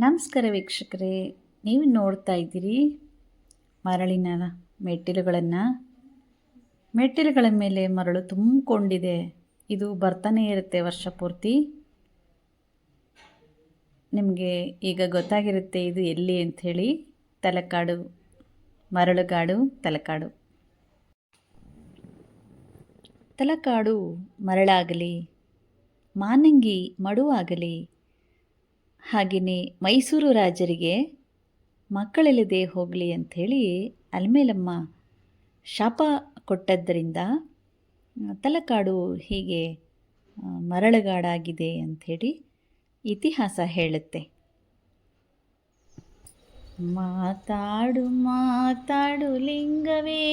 ನಮಸ್ಕಾರ ವೀಕ್ಷಕರೇ, ನೀವು ನೋಡ್ತಾ ಇದ್ದೀರಿ ಮರಳಿನ ಮೆಟ್ಟಿಲುಗಳನ್ನು. ಮೆಟ್ಟಿಲುಗಳ ಮೇಲೆ ಮರಳು ತುಂಬಿಕೊಂಡಿದೆ. ಇದು ಬರ್ತಾನೆ ಇರುತ್ತೆ ವರ್ಷ ಪೂರ್ತಿ. ನಿಮಗೆ ಈಗ ಗೊತ್ತಾಗಿರುತ್ತೆ ಇದು ಎಲ್ಲಿ ಅಂಥೇಳಿ ತಲಕಾಡು, ಮರಳುಗಾಡು, ತಲಕಾಡು. ತಲಕಾಡು ಮರಳಾಗಲಿ, ಮಾನಂಗಿ ಮಡುವಾಗಲಿ ಹಾಗೆಯೇ ಮೈಸೂರು ರಾಜರಿಗೆ ಮಕ್ಕಳಿಲ್ಲದೆ ಹೋಗಲಿ ಅಂಥೇಳಿ ಅಲ್ಮೇಲಮ್ಮ ಶಾಪ ಕೊಟ್ಟದ್ದರಿಂದ ತಲಕಾಡು ಹೀಗೆ ಮರಳಗಾಡಾಗಿದೆ ಅಂಥೇಳಿ ಇತಿಹಾಸ ಹೇಳುತ್ತೆ. ಮಾತಾಡು ಮಾತಾಡು ಲಿಂಗವೇ,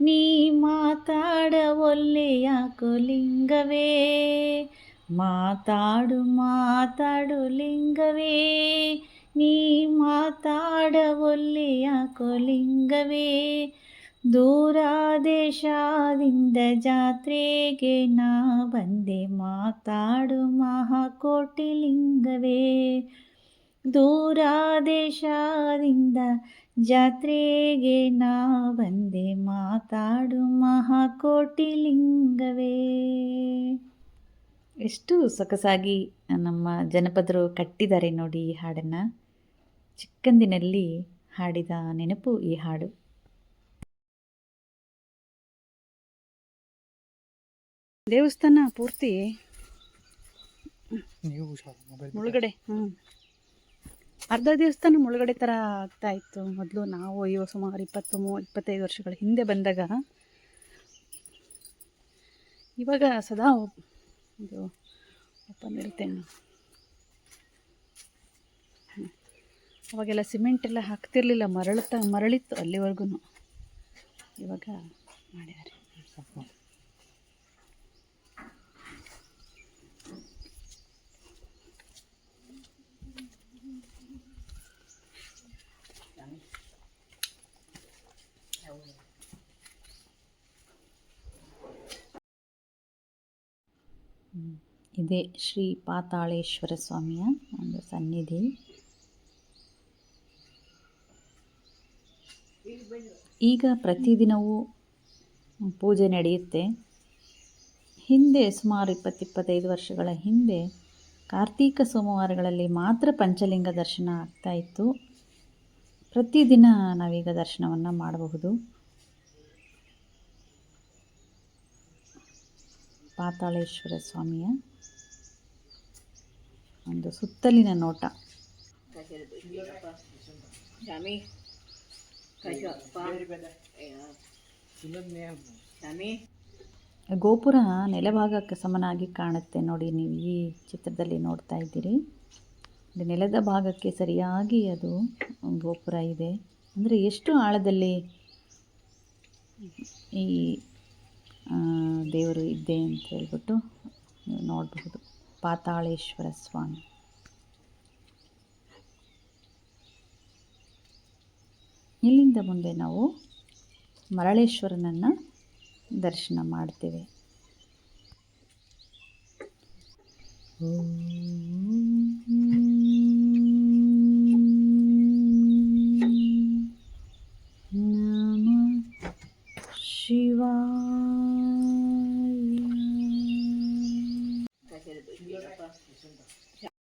ನೀ ಮಾತಾಡ ಒಲ್ಲೆಯಾಕೋ ಲಿಂಗವೇ? ಮಾತಾಡು ಮಾತಾಡು ಲಿಂಗವೇ. ನೀ ಮಾತಾಡ ಒಲ್ಲೆ ಯಾಕೋ ಲಿಂಗವೇ ದೂರ ದೇಶದಿಂದ ಜಾತ್ರೆಗೆ ನಾ ಬಂದೆ. ಮಾತಾಡು, ಮಹಾಕೋಟಿ ಲಿಂಗವೇ. ದೂರ ದೇಶದಿಂದ ಜಾತ್ರೆಗೆ ನಾ ಬಂದೆ. ಮಾತಾಡು, ಮಹಾಕೋಟಿ ಲಿಂಗವೇ. ಎಷ್ಟು ಸೊಗಸಾಗಿ ನಮ್ಮ ಜನಪದರು ಕಟ್ಟಿದ್ದಾರೆ ನೋಡಿ ಈ ಹಾಡನ್ನು. ಚಿಕ್ಕಂದಿನಲ್ಲಿ ಹಾಡಿದ ನೆನಪು ಈ ಹಾಡು. ದೇವಸ್ಥಾನ ಪೂರ್ತಿ ಮುಳುಗಡೆ ಹ್ಞೂ ಅರ್ಧ ದೇವಸ್ಥಾನ ಮುಳುಗಡೆ ಥರ ಆಗ್ತಾ ಇತ್ತು. ಮೊದಲು ನಾವು ಇವಾಗ ಸುಮಾರು ಇಪ್ಪತ್ತು, ಮೂ, ಇಪ್ಪತ್ತೈದು ವರ್ಷಗಳ ಹಿಂದೆ ಬಂದಾಗ ಇವಾಗ ಸದಾ ಇದು ಓಪನ್ ಇರುತ್ತೆ ಹ್ಮ್. ಅವಾಗೆಲ್ಲ ಸಿಮೆಂಟ್ ಎಲ್ಲ ಹಾಕ್ತಿರ್ಲಿಲ್ಲ ಮರಳುತ್ತ ಮರಳಿತ್ತು ಅಲ್ಲಿವರೆಗೂ ಇವಾಗ ಮಾಡಿದ್ದಾರೆ. ಇದೇ ಶ್ರೀ ಪಾತಾಳೇಶ್ವರ ಸ್ವಾಮಿಯ ಒಂದು ಸನ್ನಿಧಿ. ಈಗ ಪ್ರತಿದಿನವೂ ಪೂಜೆ ನಡೆಯುತ್ತೆ. ಹಿಂದೆ ಸುಮಾರು ಇಪ್ಪತ್ತಿಪ್ಪತ್ತೈದು ವರ್ಷಗಳ ಹಿಂದೆ ಕಾರ್ತೀಕ ಸೋಮವಾರಗಳಲ್ಲಿ ಮಾತ್ರ ಪಂಚಲಿಂಗ ದರ್ಶನ ಆಗ್ತಾ ಇತ್ತು. ಪ್ರತಿದಿನ ನಾವೀಗ ದರ್ಶನವನ್ನು ಮಾಡಬಹುದು. ಪಾತಾಳೇಶ್ವರ ಸ್ವಾಮಿಯ ಒಂದು ಸುತ್ತಲಿನ ನೋಟ. ಗೋಪುರ ನೆಲಭಾಗಕ್ಕೆ ಸಮನಾಗಿ ಕಾಣುತ್ತೆ ನೋಡಿ ನೀವು ಈ ಚಿತ್ರದಲ್ಲಿ ನೋಡ್ತಾ ಇದ್ದೀರಿ. ಇದು ನೆಲದ ಭಾಗಕ್ಕೆ ಸರಿಯಾಗಿ ಅದು ಗೋಪುರ ಇದೆ. ಅಂದರೆ ಎಷ್ಟು ಆಳದಲ್ಲಿ ಈ ದೇವರು ಇದ್ದೆ ಅಂತ ಹೇಳ್ಬಿಟ್ಟು ನೋಡಬಹುದು ಪಾತಾಳೇಶ್ವರ ಸ್ವಾಮಿ. ಇಲ್ಲಿಂದ ಮುಂದೆ ನಾವು ಮರಳೇಶ್ವರನನ್ನು ದರ್ಶನ ಮಾಡ್ತೇವೆ. Yeah.